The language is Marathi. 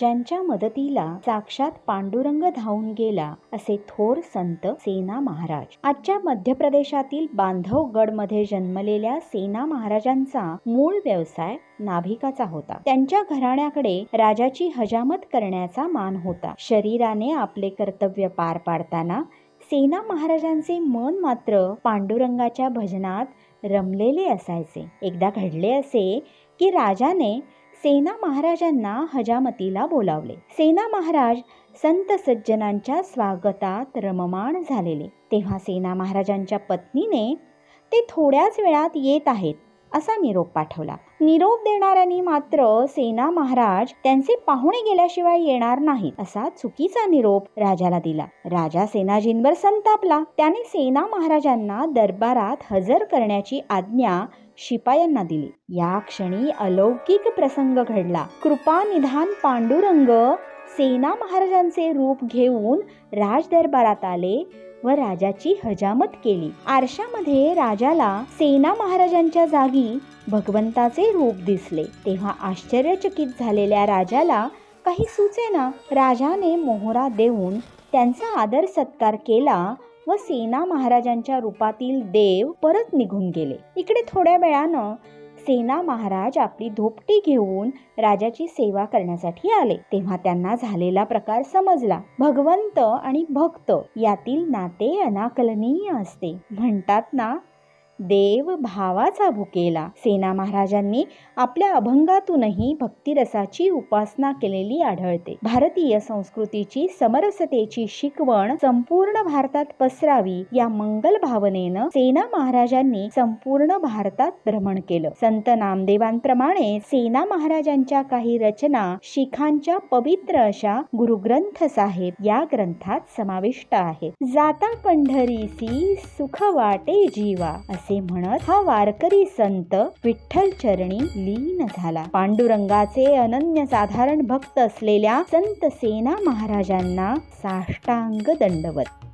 ज्यांच्या मदतीला साक्षात पांडुरंग धावून गेला असे थोर संत सेना महाराज. आजच्या मध्य प्रदेशातील बांधवगडमध्ये जन्मलेल्या सेना महाराजांचा मूळ व्यवसाय नाभिकाचा होता. त्यांच्या घराण्याकडे राजाची हजामत करण्याचा मान होता. शरीराने आपले कर्तव्य पार पाडताना सेना महाराजांचे मन मात्र पांडुरंगाच्या भजनात रमलेले असायचे. एकदा घडले असे की राजाने सेना महाराजांना हजामतीला बोलावले. सेना महाराज संत सज्जनांच्या स्वागतात रममाण झालेले. तेव्हा सेना महाराजांच्या पत्नीने ते थोड्याच वेळात येत आहेत. असा निरोप पाठवला. निरोप देणाऱ्यांनी मात्र सेना महाराज त्यांचे पाहुणे गेल्याशिवाय येणार नाहीत असा चुकीचा निरोप राजाला दिला. राजा सेनाजींवर संतापला. त्याने सेना महाराजांना दरबारात हजर करण्याची आज्ञा शिपायांना दिली. या क्षणी अलौकिक प्रसंग घडला. कृपा निधान पांडुरंग सेना महाराजांचे रूप घेऊन राजदरबारात आले व राजाची हजामत केली. आरशामध्ये राजाला सेना महाराजांच्या जागी भगवंताचे रूप दिसले. तेव्हा आश्चर्यचकित झालेल्या राजाला काही सुचेना. राजाने मोहरा देऊन त्यांचा आदर सत्कार केला व सेना महाराजांच्या रूपातील देव परत निघून गेले. इकडे थोड्या वेळानं सेना महाराज आपली धोपटी घेऊन राजाची सेवा करण्यासाठी आले. तेव्हा त्यांना झालेला प्रकार समजला. भगवंत आणि भक्त यातील नाते अनाकलनीय असते. म्हणतात ना देव भावाचा भुकेला. सेना महाराजांनी आपल्या अभंगातूनही भक्तिरसाची उपासना केलेली आढळते. भारतीय संस्कृतीची समरसतेची शिकवण संपूर्ण भारतात पसरावी या मंगल भावनेनं सेना महाराजांनी संपूर्ण भारतात भ्रमण केलं. संत नामदेवांप्रमाणे सेना महाराजांच्या काही रचना शिखांच्या पवित्र अशा गुरुग्रंथ साहेब या ग्रंथात समाविष्ट आहे जाता पंढरीसी सुख वाटे जीवा असे म्हणत हा वारकरी संत विठ्ठल चरणी लीन झाला. पांडुरंगाचे अनन्य साधारण भक्त असलेल्या संत सेना महाराजांना साष्टांग दंडवत